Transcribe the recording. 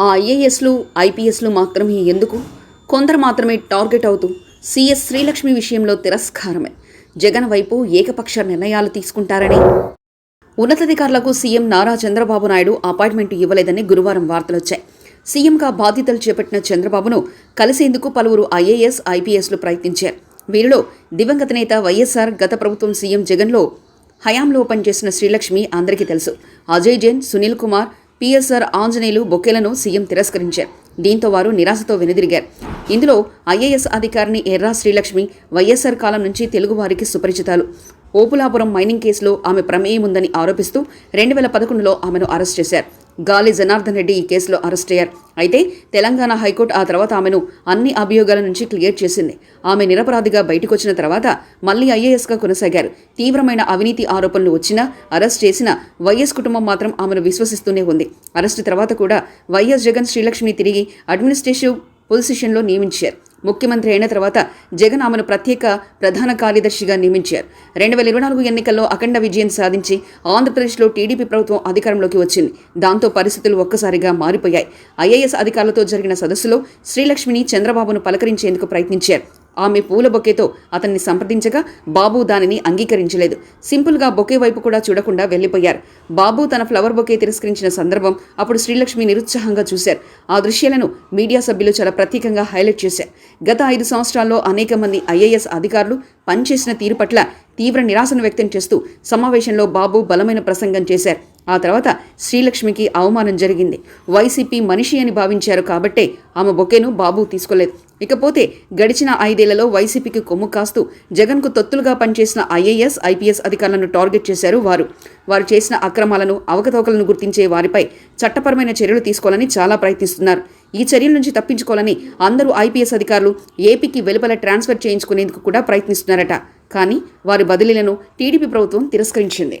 ఆ ఐఏఎస్లు ఐపీఎస్లు మాత్రమే ఎందుకు? కొందరు మాత్రమే టార్గెట్ అవుతూ సీఎస్ శ్రీలక్ష్మి విషయంలో తిరస్కారమే. జగన్ వైపు ఏకపక్ష నిర్ణయాలు తీసుకుంటారని. ఉన్నతాధికారులకు సీఎం నారా చంద్రబాబు నాయుడు అపాయింట్మెంట్ ఇవ్వలేదని గురువారం వార్తలొచ్చాయి. సీఎంగా బాధ్యతలు చేపట్టిన చంద్రబాబును కలిసేందుకు పలువురు ఐఏఎస్ ఐపీఎస్లు ప్రయత్నించారు. వీరిలో దివంగత నేత వైఎస్ఆర్ గత ప్రభుత్వం సీఎం జగన్లో హయాంలో పనిచేసిన శ్రీలక్ష్మి అందరికీ తెలుసు. అజయ్ జైన్ సునీల్ కుమార్ పిఎస్ఆర్ ఆంజనేయులు బొకేలను సీఎం తిరస్కరించారు. దీంతో వారు నిరాశతో వెనుదిరిగారు. ఇందులో ఐఏఎస్ అధికారిని ఎర్రా శ్రీలక్ష్మి వైఎస్ఆర్ కాలం నుంచి తెలుగువారికి సుపరిచితాలు. ఓపులాపురం మైనింగ్ కేసులో ఆమె ప్రమేయం ఉందని ఆరోపిస్తూ రెండు వేల పదకొండులో ఆమెను అరెస్ట్ చేశారు. గాలి జనార్దన్ రెడ్డి ఈ కేసులో అరెస్ట్ అయ్యారు. అయితే తెలంగాణ హైకోర్టు ఆ తర్వాత ఆమెను అన్ని అభియోగాల నుంచి క్లియర్ చేసింది. ఆమె నిరపరాధిగా బయటకు వచ్చిన తర్వాత మళ్ళీ ఐఏఎస్గా కొనసాగారు. తీవ్రమైన అవినీతి ఆరోపణలు వచ్చినా అరెస్ట్ చేసిన వైఎస్ కుటుంబం మాత్రం ఆమెను విశ్వసిస్తూనే ఉంది. అరెస్టు తర్వాత కూడా వైఎస్ జగన్ శ్రీలక్ష్మిని తిరిగి అడ్మినిస్ట్రేటివ్ పొజిషన్లో నియమించారు. ముఖ్యమంత్రి అయిన తర్వాత జగన్ ఆమెను ప్రత్యేక ప్రధాన కార్యదర్శిగా నియమించారు. రెండు వేల ఇరవై నాలుగు ఎన్నికల్లో అఖండ విజయం సాధించి ఆంధ్రప్రదేశ్లో టీడీపీ ప్రభుత్వం అధికారంలోకి వచ్చింది. దాంతో పరిస్థితులు ఒక్కసారిగా మారిపోయాయి. ఐఏఎస్ అధికారులతో జరిగిన సదస్సులో శ్రీలక్ష్మిని చంద్రబాబును పలకరించేందుకు ప్రయత్నించారు. ఆమె పూల బొకేతో అతన్ని సంప్రదించగా బాబు దానిని అంగీకరించలేదు. సింపుల్గా బొకే వైపు కూడా చూడకుండా వెళ్ళిపోయారు. బాబు తన ఫ్లవర్ బొకే తిరస్కరించిన సందర్భం అప్పుడు శ్రీలక్ష్మి నిరుత్సాహంగా చూశారు. ఆ దృశ్యాలను మీడియా సభ్యులు చాలా ప్రత్యేకంగా హైలైట్ చేశారు. గత ఐదు సంవత్సరాల్లో అనేక మంది ఐఏఎస్ అధికారులు పనిచేసిన తీరు పట్ల తీవ్ర నిరాశను వ్యక్తం చేస్తూ సమావేశంలో బాబు బలమైన ప్రసంగం చేశారు. ఆ తర్వాత శ్రీలక్ష్మికి అవమానం జరిగింది. వైసీపీ మనిషి అని భావించారు కాబట్టే ఆమె బొకేను బాబు తీసుకోలేదు. ఇకపోతే గడిచిన ఐదేళ్ళలో వైసీపీకి కొమ్ము కాస్తూ జగన్కు తొత్తులుగా పనిచేసిన ఐఏఎస్ ఐపీఎస్ అధికారులను టార్గెట్ చేశారు వారు. వారు చేసిన అక్రమాలను అవకతవకలను గుర్తించే వారిపై చట్టపరమైన చర్యలు తీసుకోవాలని చాలా ప్రయత్నిస్తున్నారు. ఈ చర్యల నుంచి తప్పించుకోవాలని అందరూ ఐపీఎస్ అధికారులు ఏపీకి వెలుపల ట్రాన్స్ఫర్ చేయించుకునేందుకు కూడా ప్రయత్నిస్తున్నారట. కానీ వారి బదిలీలను టీడీపీ ప్రభుత్వం తిరస్కరించింది.